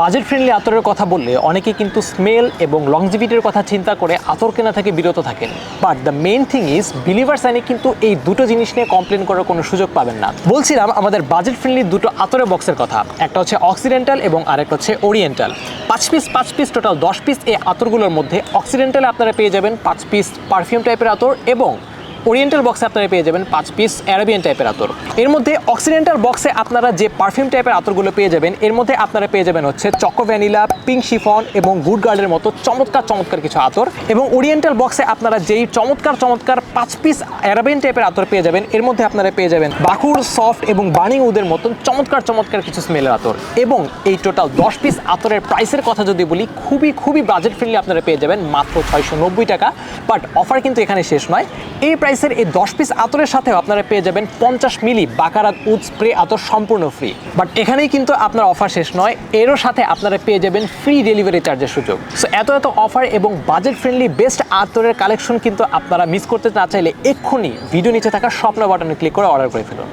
Budget friendly আতরের কথা বললে অনেকে কিন্তু স্মেল এবং লংজিভিটির কথা চিন্তা করে আতর কেনা থেকে বিরত থাকেন। But the main thing is believer সাইনে কিন্তু এই দুটো জিনিস নিয়ে কমপ্লেন করার কোনো সুযোগ পাবেন না। বলছিলাম আমাদের বাজেট ফ্রেন্ডলি দুটো আতরের বক্সের কথা। একটা হচ্ছে অক্সিডেন্টাল এবং আরেকটা হচ্ছে ওরিয়েন্টাল পাঁচ পিস পাঁচ পিস টোটাল দশ পিস এই আতরগুলোর মধ্যে অক্সিডেন্টালে আপনারা পেয়ে যাবেন পাঁচ পিস পারফিউম টাইপের আতর এবং ওরিয়েন্টাল বক্সে আপনারা পেয়ে যাবেন পাঁচ পিস অ্যারাবিয়ান টাইপের আতর। এর মধ্যে অক্সিডেন্টাল বক্সে আপনারা যে পারফিউম টাইপের আতরগুলো পেয়ে যাবেন, এর মধ্যে আপনারা পেয়ে যাবেন হচ্ছে চকো ভ্যানিলা পিঙ্ক শিফন এবং গুড গার্ডের মতো চমৎকার চমৎকার কিছু আতর। এবং ওরিয়েন্টাল বক্সে আপনারা যেই চমৎকার চমৎকার পাঁচ পিস অ্যারাবিয়ান টাইপের আতর পেয়ে যাবেন, এর মধ্যে আপনারা পেয়ে যাবেন বাকুর সফট এবং বার্নিং উদের মতন চমৎকার চমৎকার কিছু স্মেলের আতর। এবং এই টোটাল দশ পিস আতরের প্রাইসের কথা যদি বলি, খুবই খুবই বাজেট ফ্রেন্ডলি আপনারা পেয়ে যাবেন মাত্র ছয়শো নব্বই টাকা। বাট অফার কিন্তু এখানে শেষ নয়। এই প্রাইসের এই দশ পিস আতরের সাথেও আপনারা পেয়ে যাবেন পঞ্চাশ মিলি বাকারাত উদ স্প্রে আতর সম্পূর্ণ ফ্রি বাট এখানেই কিন্তু আপনার অফার শেষ নয়, এরও সাথে আপনারা পেয়ে যাবেন ফ্রি ডেলিভারি চার্জের সুযোগ। সো এত এত অফার এবং বাজেট ফ্রেন্ডলি বেস্ট আতরের কালেকশন কিন্তু আপনারা মিস করতে না চাইলে এক্ষুনি ভিডিও নিচে থাকা স্বপ্ন বাটনে ক্লিক করে অর্ডার করে ফেলুন।